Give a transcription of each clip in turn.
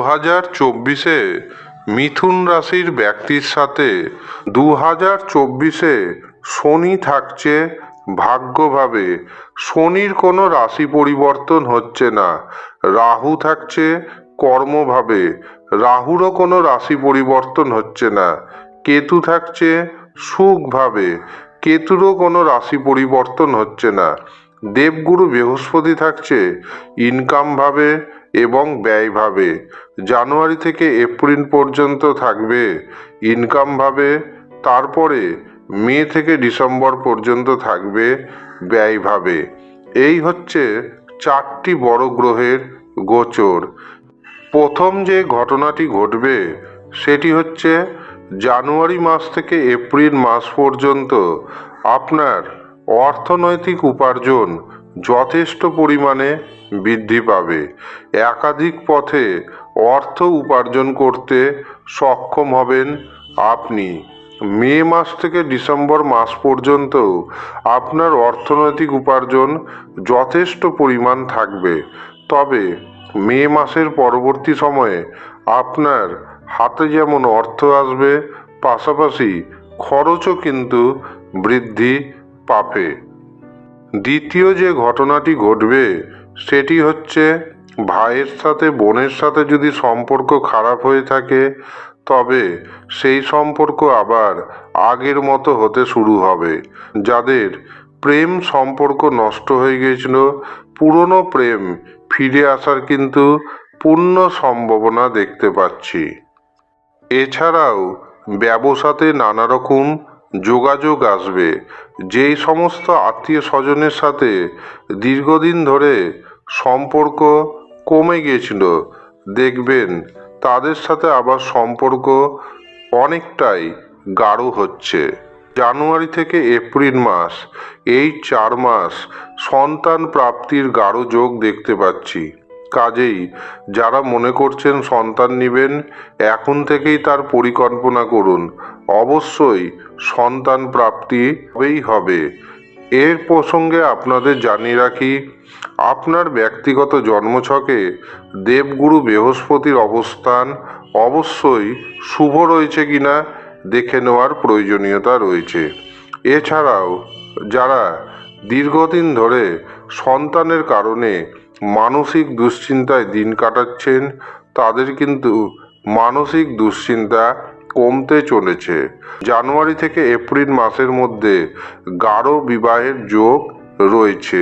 হাজার চব্বিশে মিথুন রাশির ব্যক্তির সাথে দু হাজার চব্বিশে শনি থাকছে ভাগ্যভাবে। শনির কোনো রাশি পরিবর্তন হচ্ছে না। রাহু থাকছে কর্মভাবে। রাহুরও কোনো রাশি পরিবর্তন হচ্ছে না। কেতু থাকছে সুখভাবে। কেতুরও কোনো রাশি পরিবর্তন হচ্ছে না। দেবগুরু বৃহস্পতি থাকছে ইনকাম ভাবে এবং ব্যয়ভাবে। জানুয়ারি থেকে এপ্রিল পর্যন্ত থাকবে ইনকামভাবে তারপরে মে থেকে ডিসেম্বর পর্যন্ত থাকবে ব্যয়ভাবে। এই হচ্ছে চারটি বড় গ্রহের গোচর। প্রথম যে ঘটনাটি ঘটবে, সেটি হচ্ছে জানুয়ারি মাস থেকে এপ্রিল মাস পর্যন্ত আপনার অর্থনৈতিক উপার্জন যথেষ্ট পরিমাণে বৃদ্ধি পাবে। একাধিক পথে অর্থ উপার্জন করতে সক্ষম হবেন আপনি। মে মাস থেকে ডিসেম্বর মাস পর্যন্ত আপনার অর্থনৈতিক উপার্জন যথেষ্ট পরিমাণ থাকবে। তবে মে মাসের পরবর্তী সময়ে আপনার হাতে যেমন অর্থ আসবে, পাশাপাশি খরচও কিন্তু বৃদ্ধি পাবে। দ্বিতীয় যে ঘটনাটি ঘটবে সেটি হচ্ছে, ভাইয়ের সাথে বোনের সাথে যদি সম্পর্ক খারাপ হয়ে থাকে, তবে সেই সম্পর্ক আবার আগের মতো হতে শুরু হবে। যাদের প্রেম সম্পর্ক নষ্ট হয়ে গিয়েছিল, পুরনো প্রেম ফিরে আসার কিন্তু পূর্ণ সম্ভাবনা দেখতে পাচ্ছি। এছাড়াও ব্যবসাতে নানা রকম যোগাযোগ আসবে। যেই সমস্ত আত্মীয় স্বজনের সাথে দীর্ঘদিন ধরে সম্পর্ক কমে গিয়েছিল দেখবেন, তাদের সাথে আবার সম্পর্ক অনেকটাই গাঢ় হচ্ছে। জানুয়ারি থেকে এপ্রিল মাস, এই চার মাস সন্তান প্রাপ্তির গাঢ় যোগ দেখতে পাচ্ছি। কাজেই যারা মনে করছেন সন্তান নেবেন, এখন থেকেই তার পরিকল্পনা করুন। অবশ্যই সন্তান প্রাপ্তি হবেই হবে। এর প্রসঙ্গে আপনাদের জানিয়ে রাখি, আপনার ব্যক্তিগত জন্মছকে দেবগুরু বৃহস্পতির অবস্থান অবশ্যই শুভ রয়েছে কিনা দেখে নেওয়ার প্রয়োজনীয়তা রয়েছে। এছাড়াও, যারা দীর্ঘদিন ধরে সন্তানের কারণে মানসিক দুশ্চিন্তায় দিন কাটাচ্ছেন, তাদের কিন্তু মানসিক দুশ্চিন্তা কমতে চলেছে। জানুয়ারি থেকে এপ্রিল মাসের মধ্যে গাঢ় বিবাহের যোগ রয়েছে।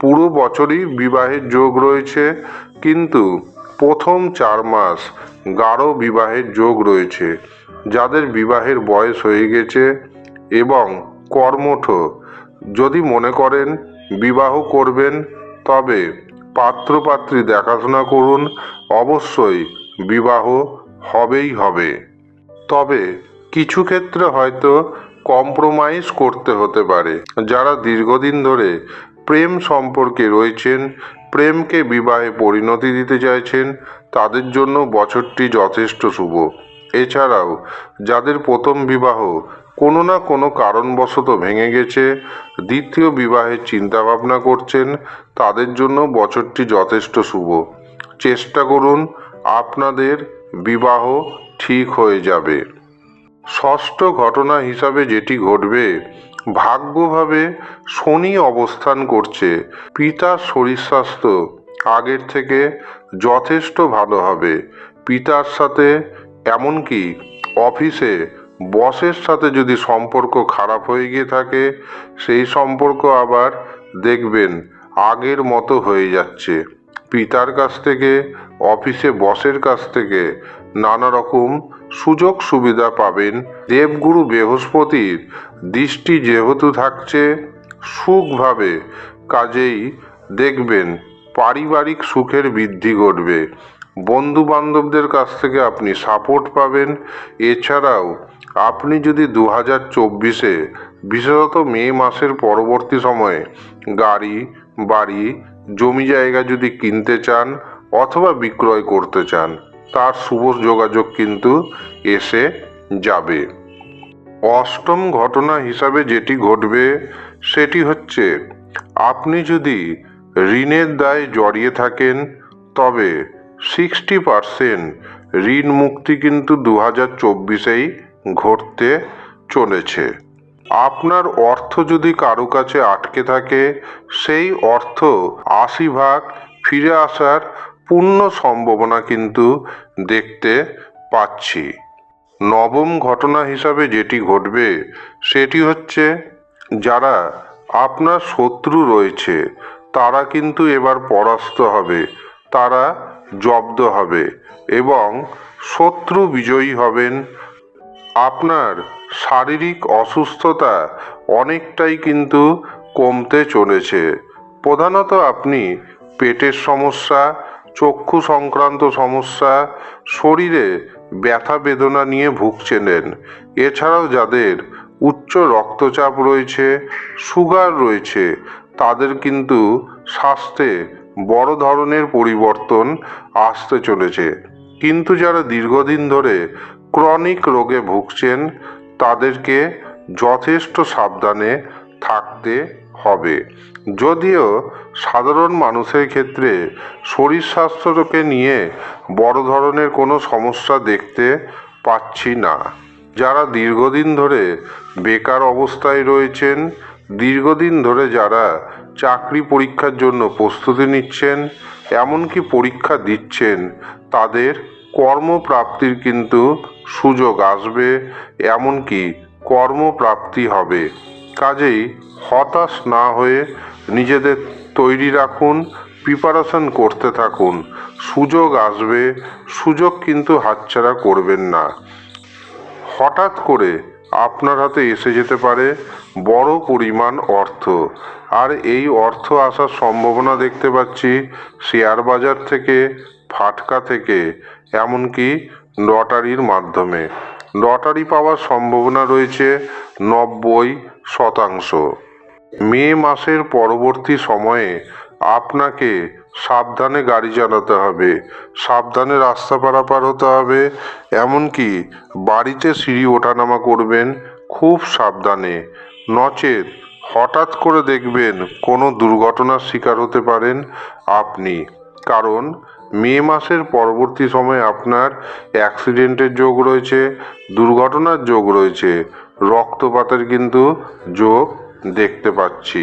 পুরো বছরই বিবাহের যোগ রয়েছে, কিন্তু প্রথম চার মাস গাঢ় বিবাহের যোগ রয়েছে। যাদের বিবাহের বয়স হয়ে গেছে এবং কর্মঠ যদি মনে করেন বিবাহ করবেন, তবে পাত্রপাত্রী দেখাশোনা করুন, অবশ্যই বিবাহ হবেই হবে। তবে কিছু ক্ষেত্রে হয়তো কম্প্রোমাইজ করতে হতে পারে। যারা দীর্ঘদিন ধরে প্রেম সম্পর্কে রয়েছেন, প্রেমকে বিবাহে পরিণতি দিতে চাইছেন, তাদের জন্য বছরটি যথেষ্ট শুভ। এছাড়াও, যাদের প্রথম বিবাহ কোনো না কোনো কারণবশত ভেঙে গেছে, দ্বিতীয় বিবাহের চিন্তাভাবনা করছেন, তাদের জন্য বছরটি যথেষ্ট শুভ। চেষ্টা করুন আপনাদের বিবাহ ঠিক হয়ে যাবে। ষষ্ঠ ঘটনা হিসাবে যেটি ঘটবে, ভাগ্যভাবে শনি অবস্থান করছে। পিতার শরীর স্বাস্থ্য আগের থেকে যথেষ্ট ভালো হবে। পিতার সাথে এমনকি অফিসে বসের সাথে যদি সম্পর্ক খারাপ হয়ে গিয়ে থাকে, সেই সম্পর্ক আবার দেখবেন আগের মতো হয়ে যাচ্ছে। পিতার কাছ থেকে অফিসে বসের কাছ থেকে নানা রকম সুযোগ সুবিধা পাবেন। দেবগুরু বৃহস্পতির দৃষ্টি যেহেতু থাকছে, সুখভাবে কাজেই দেখবেন পারিবারিক সুখের বৃদ্ধি ঘটবে। বন্ধু বান্ধবদের কাছ থেকে আপনি সাপোর্ট পাবেন। এছাড়াও আপনি যদি দু হাজার চব্বিশে বিশেষত মে মাসের পরবর্তী সময়ে গাড়ি, বাড়ি, জমি জায়গা যদি কিনতে চান অথবা বিক্রয় করতে চান, তার শুভ যোগাযোগ কিন্তু এসে যাবে। অষ্টম ঘটনা হিসাবে যেটি ঘটবে, সেটি হচ্ছে, আপনি যদি ঋণের দায় জড়িয়ে থাকেন, তবে সিক্সটি পারসেন্ট ঋণ মুক্তি কিন্তু দু হাজার চব্বিশেই ঘটতে চলেছে। আপনার অর্থ যদি কারও কাছে আটকে থাকে, সেই অর্থ আশি ভাগ ফিরে আসার পূর্ণ সম্ভাবনা কিন্তু দেখতে পাচ্ছি। নবম ঘটনা হিসাবে যেটি ঘটবে, সেটি হচ্ছে যারা আপনার শত্রু রয়েছে, তারা কিন্তু এবার পরাস্ত হবে, তারা জব্দ হবে এবং শত্রু বিজয়ী হবেন। আপনার শারীরিক অসুস্থতা অনেকটাই কিন্তু কমতে চলেছে। প্রধানত আপনি পেটের সমস্যা চক্ষু সংক্রান্ত সমস্যা, শরীরে ব্যথা বেদনা নিয়ে ভুগছিলেন এছাড়াও যাদের উচ্চ রক্তচাপ রয়েছে, সুগার রয়েছে, তাদের কিন্তু স্বাস্থ্যে বড় ধরনের পরিবর্তন আসতে চলেছে। কিন্তু যারা দীর্ঘদিন ধরে ক্রনিক রোগে ভুগছেন, তাদেরকে যথেষ্ট সাবধানে থাকতে হবে। যদিও সাধারণ মানুষের ক্ষেত্রে শরীর স্বাস্থ্যকে নিয়ে বড় ধরনের কোনো সমস্যা দেখতে পাচ্ছি না। যারা দীর্ঘদিন ধরে বেকার অবস্থায় রয়েছেন, দীর্ঘদিন ধরে যারা চাকরি পরীক্ষার জন্য প্রস্তুতি নিচ্ছেন, এমনকি পরীক্ষা দিচ্ছেন, তাদের কর্মপ্রাপ্তির কিন্তু সুযোগ আসবে, এমনকি কর্মপ্রাপ্তি হবে। কাজেই হতাশ না হয়ে নিজেদের তৈরি রাখুন প্রিপারেশন করতে থাকুন। সুযোগ আসবে, সুযোগ কিন্তু হাতছাড়া করবেন না। হঠাৎ করে আপনার হাতে এসে যেতে পারে বড় পরিমাণ অর্থ। আর এই অর্থ আসার সম্ভাবনা দেখতে পাচ্ছি শেয়ার বাজার থেকে, ফাটকা থেকে, এমনকি লটারির মাধ্যমে। লটারি পাওয়ার সম্ভাবনা রয়েছে নব্বই শতাংশ। মে মাসের পরবর্তী সময়ে আপনাকে সাবধানে গাড়ি চালাতে হবে, সাবধানে রাস্তা পারাপার হতে হবে, এমনকি বাড়িতে সিঁড়ি ওঠানামা করবেন খুব সাবধানে। নচেত হঠাৎ করে দেখবেন কোনো দুর্ঘটনার শিকার হতে পারেন আপনি, কারণ মে মাসের পরবর্তী সময়ে আপনার অ্যাক্সিডেন্টের যোগ রয়েছে, দুর্ঘটনার যোগ রয়েছে, রক্তপাতের কিন্তু যোগ দেখতে পাচ্ছি।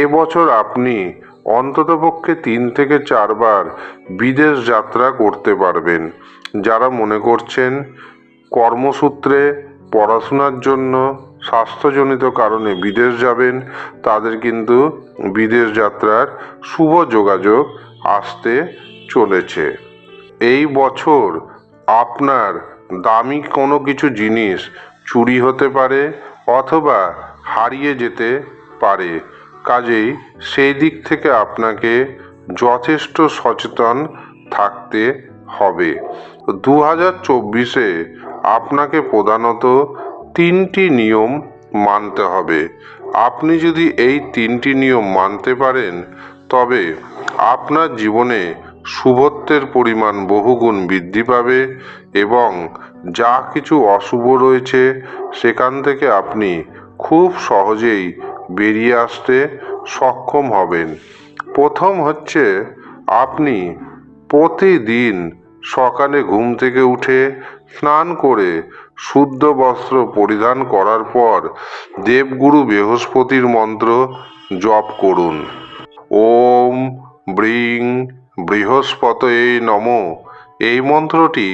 এবছর আপনি অন্ততপক্ষে তিন থেকে চারবার বিদেশ যাত্রা করতে পারবেন। যারা মনে করছেন কর্মসূত্রে পড়াশোনার জন্য স্বাস্থ্যজনিত কারণে বিদেশ যাবেন, তাদের কিন্তু বিদেশ যাত্রার শুভ যোগাযোগ আসতে চলেছে। এই বছর আপনার দামি কোনো কিছু জিনিস চুরি হতে পারে অথবা হারিয়ে যেতে পারে। কাজেই সেই দিক থেকে আপনাকে যথেষ্ট সচেতন থাকতে হবে। দু হাজার চব্বিশে আপনাকে প্রধানত তিনটি নিয়ম মানতে হবে। আপনি যদি এই তিনটি নিয়ম মানতে পারেন, তবে আপনার জীবনে শুভত্বের পরিমাণ বহুগুণ বৃদ্ধি পাবে এবং যা কিছু অশুভ রয়েছে সেখান থেকে আপনি খুব সহজেই বেরিয়ে আসতে সক্ষম হবেন। প্রথম হচ্ছে আপনি প্রতিদিন সকালে ঘুম থেকে উঠে স্নান করে শুদ্ধ বস্ত্র পরিধান করার পর দেবগুরু বৃহস্পতির মন্ত্র জপ করুন। ওম ব্রিং বৃহস্পতয়ে নম। এই মন্ত্রটি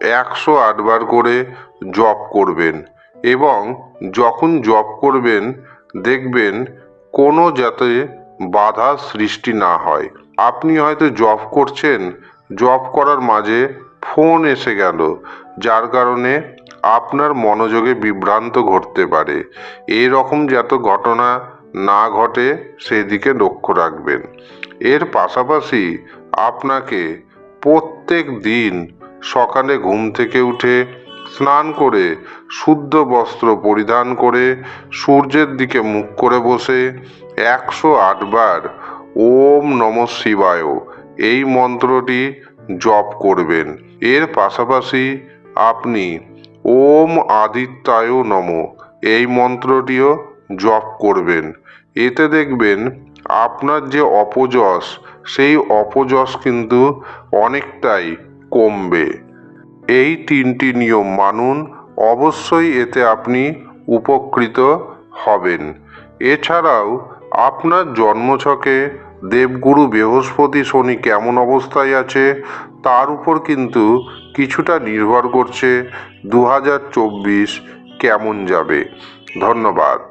একশো আটবার করে জপ করবেন এবং যখন জপ করবেন, দেখবেন কোনো যাতে বাধা সৃষ্টি না হয়। আপনি হয়তো জব করছেন জব করার মাঝে ফোন এসে গেল, যার কারণে আপনার মনোযোগে বিভ্রান্ত ঘটতে পারে। এই রকম যত ঘটনা না ঘটে সেদিকে লক্ষ্য রাখবেন। এর পাশাপাশি আপনাকে প্রত্যেক দিন সকালে ঘুম থেকে উঠে স্নান করে শুদ্ধ বস্ত্র পরিধান করে সূর্যের দিকে মুখ করে বসে একশো আটবার ওম নম শিবায় এই মন্ত্রটি জপ করবেন। এর পাশাপাশি আপনি ওম আদিত্যায় নম এই মন্ত্রটিও জপ করবেন। এতে দেখবেন আপনার যে অপযশ, সেই অপযশ কিন্তু অনেকটাই কমবে। এই তিনটি নিয়ম মানুন, অবশ্যই এতে আপনি উপকৃত হবেন। এছাড়াও আপনার জন্মছকে দেবগুরু বৃহস্পতি শনি কেমন অবস্থায় আছে, তার উপর কিন্তু কিছুটা নির্ভর করছে। দু হাজার চব্বিশ কেমন যাবে? ধন্যবাদ।